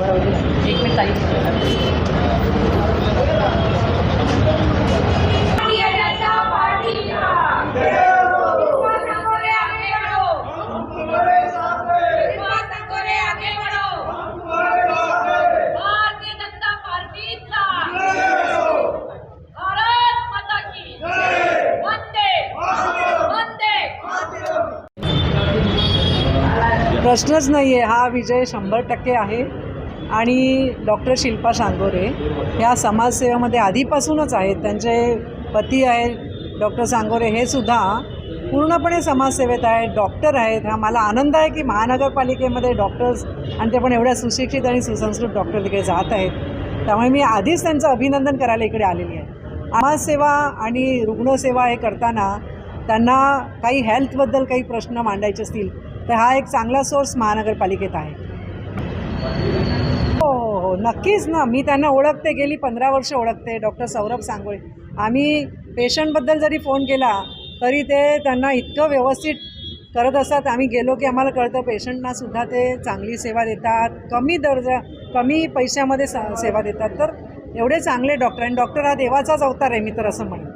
एक minute I प्रश्नच नाही आहे हा विजय शंभर टक्के आहे. आणि डॉक्टर शिल्पा सांगोरे ह्या समाजसेवेमध्ये आधीपासूनच आहेत. त्यांचे पती आहेत डॉक्टर सांगोरे हे सुद्धा पूर्णपणे समाजसेवेत आहेत डॉक्टर आहेत. हा मला आनंद आहे की महानगरपालिकेमध्ये डॉक्टर्स आणि ते पण एवढ्या सुशिक्षित आणि सुसंस्कृत डॉक्टर तिकडे जात आहेत. त्यामुळे मी आधीच त्यांचं अभिनंदन करायला इकडे आलेली आहे. समाजसेवा आणि रुग्णसेवा हे करताना त्यांना काही हेल्थबद्दल काही प्रश्न मांडायचे असतील तर हा एक चांगला सोर्स महानगरपालिकेत आहे. नक्कीच ना. मी त्यांना ओळखते गेली पंधरा वर्ष ओळखते डॉक्टर सौरभ सांगोळे. आम्ही पेशंटबद्दल जरी फोन केला तरी ते त्यांना इतकं व्यवस्थित करत असतात. आम्ही गेलो की आम्हाला कळतं पेशंटना सुद्धा ते चांगली सेवा देतात. कमी दर्जा कमी पैशामध्ये सेवा देतात. तर एवढे चांगले डॉक्टर आणि डॉक्टर हा देवाचाच अवतार आहे मी तर असं म्हणेन.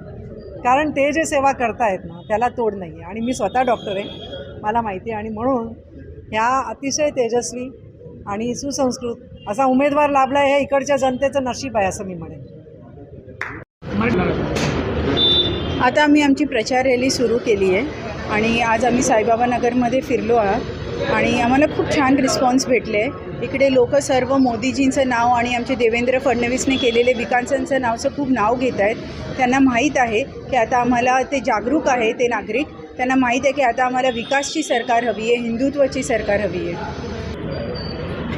कारण ते जे सेवा करतायत ना त्याला तोड नाही आहे आणि मी स्वतः डॉक्टर आहे. मला माहिती आहे. आणि म्हणून ह्या अतिशय तेजस्वी आणि सुसंस्कृत असा उमेदवार लाभला हे इकडच्या जनतेचं नशीब आहे असं मी म्हणेन. आता आम्ही आमची प्रचार रॅली सुरू केली आहे आणि आज आम्ही साईबाबा नगरमध्ये फिरलो आहोत आणि आम्हाला खूप छान रिस्पॉन्स भेटले. इकडे लोक सर्व मोदीजींचं नाव आणि आमचे देवेंद्र फडणवीसने केलेले विकासांचं नावचं खूप नाव घेत आहेत. त्यांना माहीत आहे की आता आम्हाला ते जागरूक आहे ते नागरिक. त्यांना माहीत आहे की आता आम्हाला विकासची सरकार हवी आहे हिंदुत्वाची सरकार हवी आहे.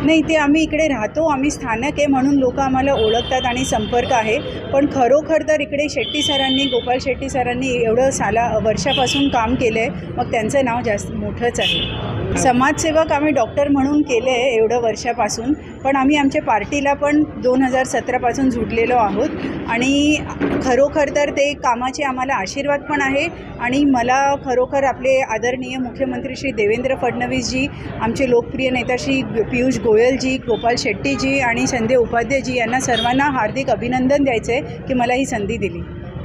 नाही ते आम्ही इकडे राहतो. आम्ही स्थानक आहे म्हणून लोक आम्हाला ओळखतात आणि संपर्क आहे. पण खरोखर तर इकडे शेट्टी सरांनी गोपाल शेट्टी सरांनी एवढं साला वर्षापासून काम केलं आहे मग त्यांचं नाव जास्त मोठंच आहे. समाजसेवक आम्ही डॉक्टर म्हणून केले आहे एवढं वर्षापासून पण आम्ही आमच्या पार्टीला पण दोन हजार सतरापासून जुडलेलो आहोत. आणि खरोखर तर ते कामाचे आम्हाला आशीर्वाद पण आहे. आणि मला खरोखर आपले आदरणीय मुख्यमंत्री श्री देवेंद्र फडणवीसजी आमचे लोकप्रिय नेता श्री पियुष गोयलजी गोपाल शेट्टीजी आणि संजय उपाध्यायजी यांना सर्वांना हार्दिक अभिनंदन द्यायचं आहे की मला ही संधी दिली.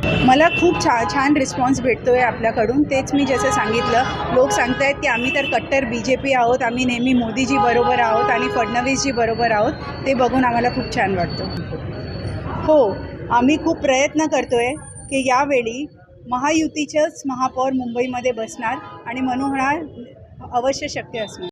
मला खूप छा छान रिस्पॉन्स भेटतो आहे आपल्याकडून. तेच मी जसं सांगितलं लोक सांगत आहेत की आम्ही तर कट्टर बी जे पी आहोत आम्ही नेहमी मोदीजी बरोबर आहोत आणि फडणवीसजी बरोबर आहोत. ते बघून आम्हाला खूप छान वाटतं. हो आम्ही खूप प्रयत्न करतो आहे की यावेळी महायुतीचंच महापौर मुंबईमध्ये बसणार आणि म्हणून होणार अवश्य शक्य असणार.